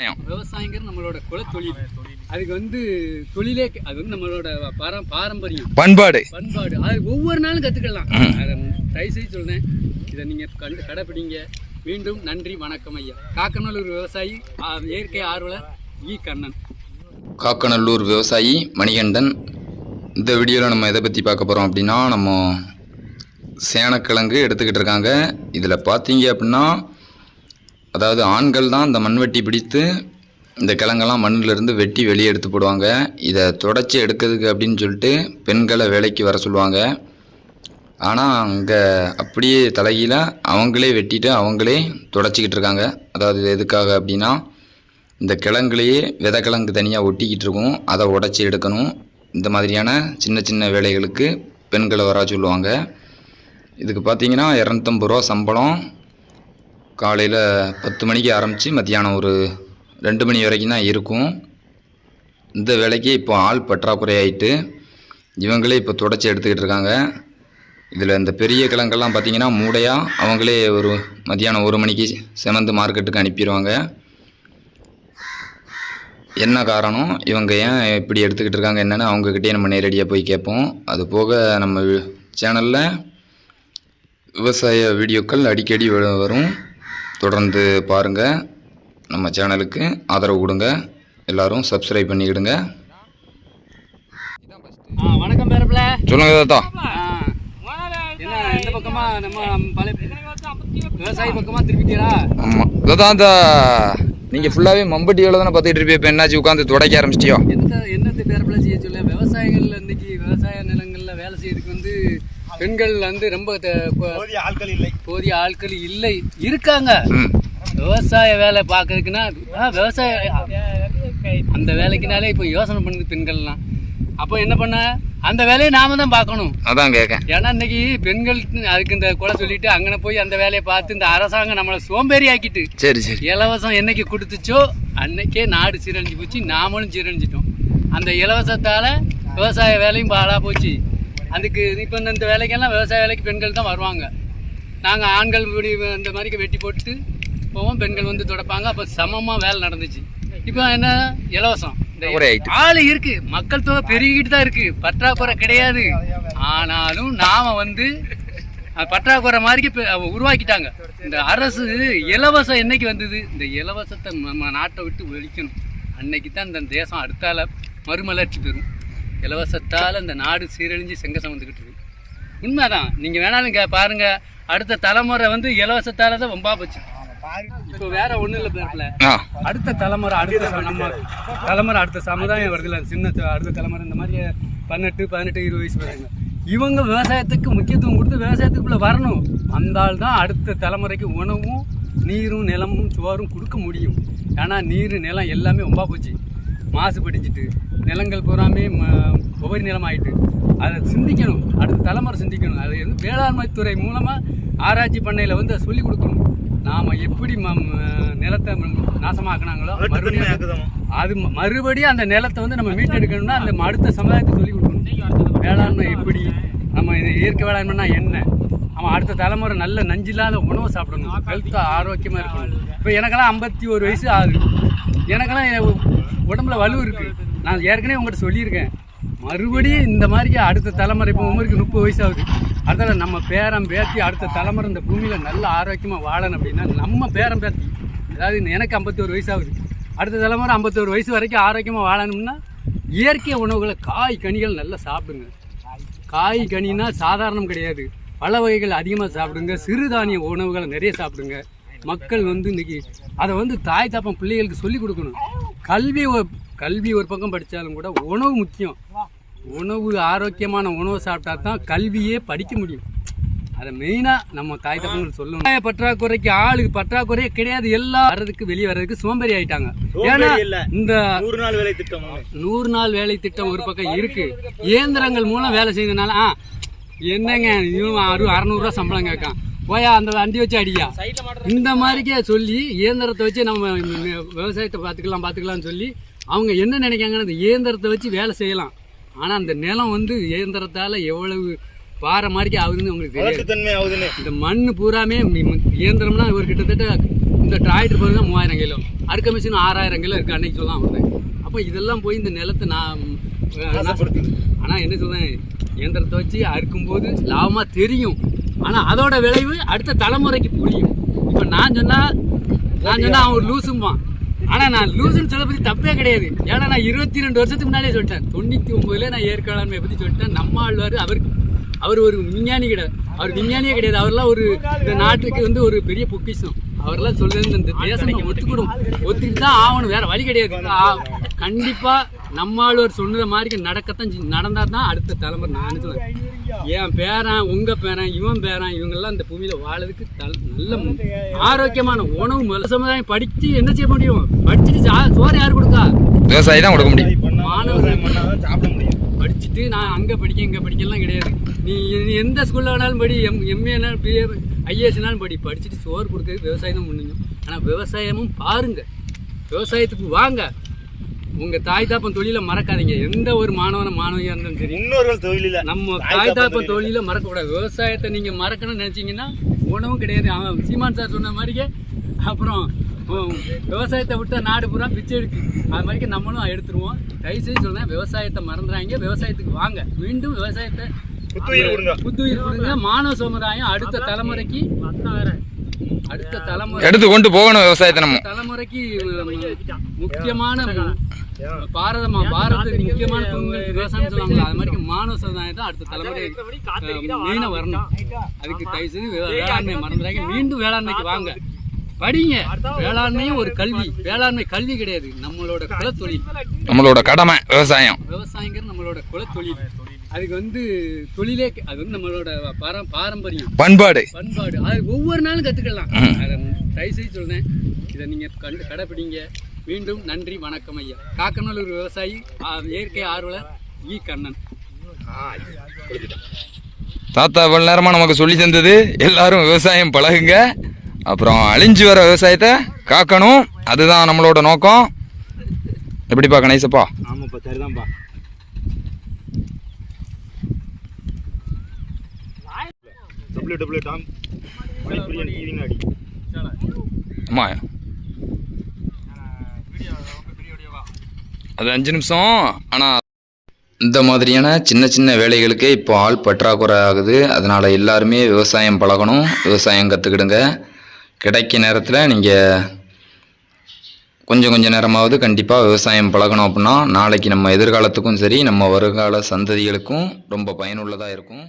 விவசாயங்கிறது நம்மளோட குலத்தொழில் அதுக்கு வந்து தொழிலே அது வந்து நம்மளோட பார பாரம்பரியம். பண்பாடு. பண்பாடு. அது ஒவ்வொரு நாளும் கற்றுக்கலாம் அதை தயவு செய்து சொல்றேன். இதை நீங்கள் கண்டு கடைப்பிடிங்க. மீண்டும் நன்றி வணக்கம் ஐயா. காக்கநல்லூர் விவசாயி இயற்கை ஆர்வலர் இ. கண்ணன். காக்கநல்லூர் விவசாயி மணிகண்டன். இந்த வீடியோவில் நம்ம எதை பற்றி பார்க்க போகிறோம் அப்படின்னா நம்ம சேனக்கிழங்கு எடுத்துக்கிட்டு இருக்காங்க. இதில் பார்த்தீங்க அப்படின்னா அதாவது ஆண்கள் தான் இந்த மண்வெட்டி பிடித்து இந்த கிழங்கெல்லாம் மண்ணிலிருந்து வெட்டி வெளியே எடுத்து போடுவாங்க. இதை தொடச்சி எடுக்கிறதுக்கு அப்படின்னு சொல்லிட்டு பெண்களை வேலைக்கு வர சொல்லுவாங்க. ஆனால் அங்கே அப்படியே தலைகீழ அவங்களே வெட்டிட்டு அவங்களே தொடச்சிக்கிட்டு இருக்காங்க. அதாவது இது எதுக்காக அப்படின்னா இந்த கிழங்குலேயே விதை கிழங்கு தனியாக ஒட்டிக்கிட்டு இருக்கும். அதை உடச்சி எடுக்கணும். இந்த மாதிரியான சின்ன சின்ன வேலைகளுக்கு பெண்களை வர சொல்லுவாங்க. இதுக்கு பார்த்தீங்கன்னா இரநூத்தம்பது ரூபா சம்பளம். காலையில் பத்து மணிக்கு ஆரம்பித்து மத்தியானம் ஒரு ரெண்டு மணி வரைக்கும் தான் இருக்கும். இந்த வேலைக்கு இப்போ ஆள் பற்றாக்குறையாயிட்டு இவங்களே இப்போ தொடச்சி எடுத்துக்கிட்டு இருக்காங்க. இதில் இந்த பெரிய கிழங்கெல்லாம் பார்த்தீங்கன்னா மூடையாக அவங்களே ஒரு மத்தியானம் ஒரு மணிக்கு செமந்து மார்க்கெட்டுக்கு அனுப்பிடுவாங்க. என்ன காரணம்? இவங்க ஏன் இப்படி எடுத்துக்கிட்டு இருக்காங்க என்னென்னு அவங்கக்கிட்டே நம்ம நேரடியாக போய் கேட்போம். அது போக நம்ம சேனலில் விவசாய வீடியோக்கள் அடிக்கடி வரும். தொடர்ந்து பாருங்கள் நம்ம சேனலுக்கு ஆதரவு கொடுங்க. எல்லாரும் சப்ஸ்கிரைப் பண்ணிக்கிடுங்க. வணக்கம் பேரப்பில் சொல்லுங்க தாத்தா. இந்த பக்கமா நம்ம பழைய விவசாயி பக்கமா திருப்பிட்டீரா ஆமாம் தாத்தா அந்த நீங்கள் ஃபுல்லாகவே மம்பட்டி வேலை தானே பார்த்துக்கிட்டு இருப்பீங்க இப்போ என்னாச்சு உட்காந்து துடைக்க ஆரம்பிச்சிட்டியோ? எந்த என்னத்து பேரப்பில் செய்ய சொல்ல விவசாயிகள் இன்னைக்கு விவசாய வந்து பெண்கள் வந்து ரொம்ப போதிய ஆட்கள் இல்லை. போதிய ஆட்கள் இல்லை. இருக்காங்க. ம். விவசாய வேலை பார்க்கறதுக்குன்னா ஆ, விவசாய அந்த வேலைக்குனாலே இப்போ யோசனை பண்ணுது பெண்கள்லாம். அப்போ என்ன பண்ண? அந்த வேலையை நாம தான் பார்க்கணும். அதான் கேட்கேன். ஏன்னா இன்னைக்கு பெண்கள் அதுக்கு இந்த கொலை சொல்லிட்டு அங்கன போய் அந்த வேலையை பார்த்து இந்த அரசாங்கம் நம்மளை சோம்பேறி ஆக்கிட்டு சரி சரி. இலவசம் என்னைக்கு கொடுத்துச்சோ அன்னைக்கே நாடு சீரழிஞ்சு போச்சு. நாமளும் சீரழிஞ்சிட்டோம். அந்த இலவசத்தால் விவசாய வேலையும் பாழாக போச்சு. அதுக்கு இப்போ இந்த வேலைக்கெல்லாம் விவசாய வேலைக்கு பெண்கள் தான் வருவாங்க. நாங்கள் ஆண்கள் இப்படி இந்த மாதிரி வெட்டி போட்டு போவோம். பெண்கள் வந்து துடைப்பாங்க. அப்போ சமமாக வேலை நடந்துச்சு. இப்போ என்ன? இலவசம். ஆள் இருக்கு. மக்கள் தொகை பெருகிட்டு தான் இருக்கு. பற்றாக்குறை கிடையாது. ஆனாலும் நாம வந்து பற்றாக்குறை மாதிரி உருவாக்கிட்டாங்க. இந்த அரசு இலவசம் என்னைக்கு வந்தது? இந்த இலவசத்தை நம்ம நாட்டை விட்டு ஒழிக்கணும். அன்னைக்கு தான் இந்த தேசம் அடுத்தால மறுமலர்ச்சி பெறும். இலவசத்தால் இந்த நாடு சீரழிஞ்சு செங்க சமந்துக்கிட்டு இருக்கு. உண்மைதான். நீங்கள் வேணாலும் கே பாருங்க. அடுத்த தலைமுறை வந்து இலவசத்தால தான் வம்பா போச்சு. இப்போ வேற ஒன்றும் இல்லை பேர்ல. அடுத்த தலைமுறை அடுத்த நம்ம தலைமுறை அடுத்த சமுதாயம் வருதுல்ல. சின்ன த- அடுத்த தலைமுறை இந்த மாதிரி பதினெட்டு பதினெட்டு இருபது வயசு வருங்க இவங்க விவசாயத்துக்கு முக்கியத்துவம் கொடுத்து விவசாயத்துக்குள்ளே வரணும். வந்தால் தான் அடுத்த தலைமுறைக்கு உணவும் நீரும் நிலமும் சோறும் கொடுக்க முடியும். ஏன்னா நீர் நிலம் எல்லாமே ரொம்ப போச்சு. மாசுபடிச்சிட்டு நிலங்கள் பூராமே உபரி நிலம் ஆயிட்டு அதை சிந்திக்கணும். அடுத்த தலைமுறை சிந்திக்கணும். அது வந்து வேளாண்மை துறை மூலமாக ஆராய்ச்சி பண்ணையில் வந்து அதை சொல்லிக் கொடுக்கணும். நாம் எப்படி நிலத்தை நாசமாக்குனாங்களோ மறுபடியும். அது மறுபடியும் அந்த நிலத்தை வந்து நம்ம மீட்டெடுக்கணும்னா அந்த அடுத்த சமுதாயத்துக்கு சொல்லிக் கொடுக்கணும். வேளாண்மை எப்படி? நம்ம இது இயற்கை வேளாண்மைனா என்ன? அவன் அடுத்த தலைமுறை நல்ல நஞ்சில்லாத உணவை சாப்பிடணும். ஹெல்த்தாக ஆரோக்கியமாக இருக்கணும். இப்போ எனக்கெல்லாம் ஐம்பத்தி ஒரு வயசு ஆகுது. எனக்கெல்லாம் உடம்புல வலு இருக்குது நான் ஏற்கனவே உங்கள்கிட்ட சொல்லியிருக்கேன். மறுபடியும் இந்த மாதிரி அடுத்த தலைமுறை இப்போ உமருக்கு முப்பது வயசு ஆகுது அடுத்த நம்ம பேரம் பேத்தி அடுத்த தலைமுறை இந்த பூமியில் நல்ல ஆரோக்கியமாக வாழணும் அப்படின்னா நம்ம பேரம் பேத்தி அதாவது எனக்கு ஐம்பத்தோரு வயசு ஆகுது அடுத்த தலைமுறை ஐம்பத்தோரு வயசு வரைக்கும் ஆரோக்கியமாக வாழணும்னா இயற்கை உணவுகளை காய் கனிகள் நல்லா சாப்பிடுங்க. காய் கனினா சாதாரணம் கிடையாது. பழ வகைகள் அதிகமாக சாப்பிடுங்க. சிறுதானிய உணவுகளை நிறைய சாப்பிடுங்க. மக்கள் வந்து இன்னைக்கு அதை வந்து தாய் தாப்பம் பிள்ளைகளுக்கு சொல்லிக் கொடுக்கணும். கல்வி ஒரு- கல்வி ஒரு பக்கம் படித்தாலும் கூட உணவு முக்கியம். உணவு ஆரோக்கியமான உணவு சாப்பிட்டா தான் கல்வியே படிக்க முடியும். அதை மெயினாக நம்ம தாய் தப்பங்கள் சொல்லணும். பற்றாக்குறைக்கு ஆளுக்கு பற்றாக்குறையே கிடையாது. எல்லாம் வர்றதுக்கு வெளியே வர்றதுக்கு சோம்பேறி ஆயிட்டாங்க. ஏன்னா. இந்த நூறு நாள் வேலை திட்டம் நூறு நாள் வேலை திட்டம் ஒரு பக்கம் இருக்கு. இயந்திரங்கள் மூலம் வேலை செய்யறதுனால ஆ என்னங்க இவன் அறு அறநூறுவா சம்பளம் கேட்கான். போயா அந்த வண்டி வச்சு அடியா? இந்த மாதிரிக்கே சொல்லி இயந்திரத்தை வச்சு நம்ம விவசாயத்தை பார்த்துக்கலாம் பார்த்துக்கலாம்னு சொல்லி அவங்க என்ன நினைக்காங்கன்னா இந்த இயந்திரத்தை வச்சு வேலை செய்யலாம். ஆனால் அந்த நிலம் வந்து இயந்திரத்தால் எவ்வளவு பாறை மாதிரிக்கே ஆகுதுன்னு உங்களுக்கு தெரியாது. இந்த மண் பூராமே இயந்திரம்னா ஒரு கிட்டத்தட்ட இந்த டிராக்டர் பாருங்க மூவாயிரம் கிலோ. அறுக்க மிஷின் ஆறாயிரம் கிலோ இருக்கு அன்னைக்கு சொல்லலாம் வந்தேன் அப்போ இதெல்லாம் போய் இந்த நிலத்தை நான் ஆனால் என்ன சொல்றேன் இயந்திரத்தை வச்சு அறுக்கும்போது லாபமாக தெரியும். ஆனால் அதோட விளைவு அடுத்த தலைமுறைக்கு புரியும். இப்போ நான் சொன்னால் நான் சொன்னால் அவன் ஒரு லூசும்பான் ஆனால் நான் லூசுன்னு சொல்ல பற்றி தப்பே கிடையாது. ஏன்னா நான் இருபத்தி ரெண்டு வருஷத்துக்கு முன்னாலே சொல்லிட்டேன். தொண்ணூற்றி ஒம்பதுல நான் ஏற்காளாண்மை பற்றி சொல்லிட்டேன். நம்ம ஆழ்வார் அவருக்கு அவர் ஒரு விஞ்ஞானி கிடையாது. அவர் விஞ்ஞானியே கிடையாது. அவர்லாம் ஒரு இந்த நாட்டுக்கு வந்து ஒரு பெரிய பொக்கிஷம். அவர்லாம் சொல்றது இந்த தேசம் ஒத்துக்கிடும். ஒத்துக்கிட்டு தான் ஆகணும். வேற வழி கிடையாது. கண்டிப்பாக நம்மாழ்வார் சொன்னது மாதிரி நடக்கத்தான் செய்- நடந்தா தான் அடுத்த தலைமுறை நான் நினைச்சுவேன் என் பேரன் உங்க பேரன் இவன் பேரன் இவங்கெல்லாம் இந்த பூமியில வாழறதுக்கு தல்- நல்ல மு- ஆரோக்கியமான உணவு முதல் சமுதாயம் படிச்சு என்ன செய்ய முடியும்? படிச்சுட்டு சா- சோறு யார் கொடுக்கா? விவசாயி தான் கொடுக்க முடியும். மாணவர்கள் சாப்பிட முடியும். படிச்சுட்டு நான் அங்கே படிக்க இங்கே படிக்கலாம் கிடையாது. நீ நீ எந்த ஸ்கூலில் வேணாலும் படி எம் எம்ஏனாலும் பிஏ ஐஏஎஸ்னாலும் படி. படிச்சுட்டு சோறு கொடுக்கறது விவசாயம் தான் முடியும் ஆனால் விவசாயமும் பாருங்க. விவசாயத்துக்கு வாங்க. உங்கள் தாய் தாப்பன் தொழிலை மறக்காதீங்க. எந்த ஒரு மாணவன மாணவியாக இருந்தாலும் சரி முன்னோர்கள் தொழிலில் நம்ம தாய் தாப்பன் தொழிலை. மறக்கக்கூடாது. விவசாயத்தை நீங்கள் மறக்கணும்னு நினச்சிங்கன்னா உணவும் கிடையாது. அவன் சீமான் சார் சொன்ன மாதிரியே அப்புறம் உம், விவசாயத்தை விட்டா நாடு பூரா பிச்சை எடுக்கு. அது மாதிரிக்கு நம்மளும் எடுத்துருவோம். தயவுசெய்து சொல்றேன் விவசாயத்தை மறந்துறாங்க. விவசாயத்துக்கு வாங்க. மீண்டும் விவசாயத்தை புத்துயிர் கொடுங்க. புத்துயிர் கொடுங்க. மாணவ சமுதாயம் அடுத்த தலைமுறைக்கு அடுத்த தலைமுறை எடுத்து கொண்டு போகணும் விவசாயத்தை நம்ம. தலைமுறைக்கு முக்கியமான பாரதமா பாரதத்துக்கு முக்கியமான தூண்கள் விவசாயம் சொல்லுவாங்களா அது மாதிரி மாணவ சமுதாயம் தான் அடுத்த தலைமுறை மெயினாக வரணும். அதுக்கு தயவு செய்து வேளாண்மை மறந்துடாங்க மீண்டும் வேளாண்மைக்கு வாங்க. படிங்க. வேளாண்மையும் ஒரு கல்வி. வேளாண்மை கல்வி கிடையாது. நம்மளோட குலத்தொழில். நம்மளோட கடமை விவசாயம். விவசாயங்கிறது நம்மளோட குலத்தொழில். அதுக்கு வந்து தொழிலே அது வந்து நம்மளோட பாரம் பாரம்பரியம். பண்பாடு. பண்பாடு. அது ஒவ்வொரு நாளும் கற்றுக்கலாம் அதை தயவு செய்து சொல்றேன். இதை நீங்கள் கண்டு கடைப்பிடிங்க. மீண்டும் நன்றி வணக்கம் ஐயா. காக்கநல்லூர் விவசாயி இயற்கை ஆர்வலர் இ கண்ணன். தாத்தா இவ்வளவு நேரமா நமக்கு சொல்லி தந்தது. எல்லாரும் விவசாயம் பழகுங்க. அப்புறம் அழிஞ்சு வர விவசாயத்தை காக்கணும். அதுதான் நம்மளோட நோக்கம். எப்படிப்பா கணேசப்பா? ஆமாப்பா சரிதான்ப்பா டபிள்யூ டபிள்யூ டாம் அம்மா அது அஞ்சு நிமிஷம். ஆனால் இந்த மாதிரியான சின்ன சின்ன வேலைகளுக்கே இப்போ ஆள் பற்றாக்குறை ஆகுது. அதனால் எல்லாருமே விவசாயம் பழகணும். விவசாயம் கற்றுக்கிடுங்க கிடைக்க நேரத்தில் நீங்கள் கொஞ்சம் கொஞ்சம் நேரமாவது கண்டிப்பாக விவசாயம் பழகணும் அப்படின்னா நாளைக்கு நம்ம எதிர்காலத்துக்கும் சரி நம்ம வருங்கால சந்ததிகளுக்கும் ரொம்ப பயனுள்ளதாக இருக்கும்.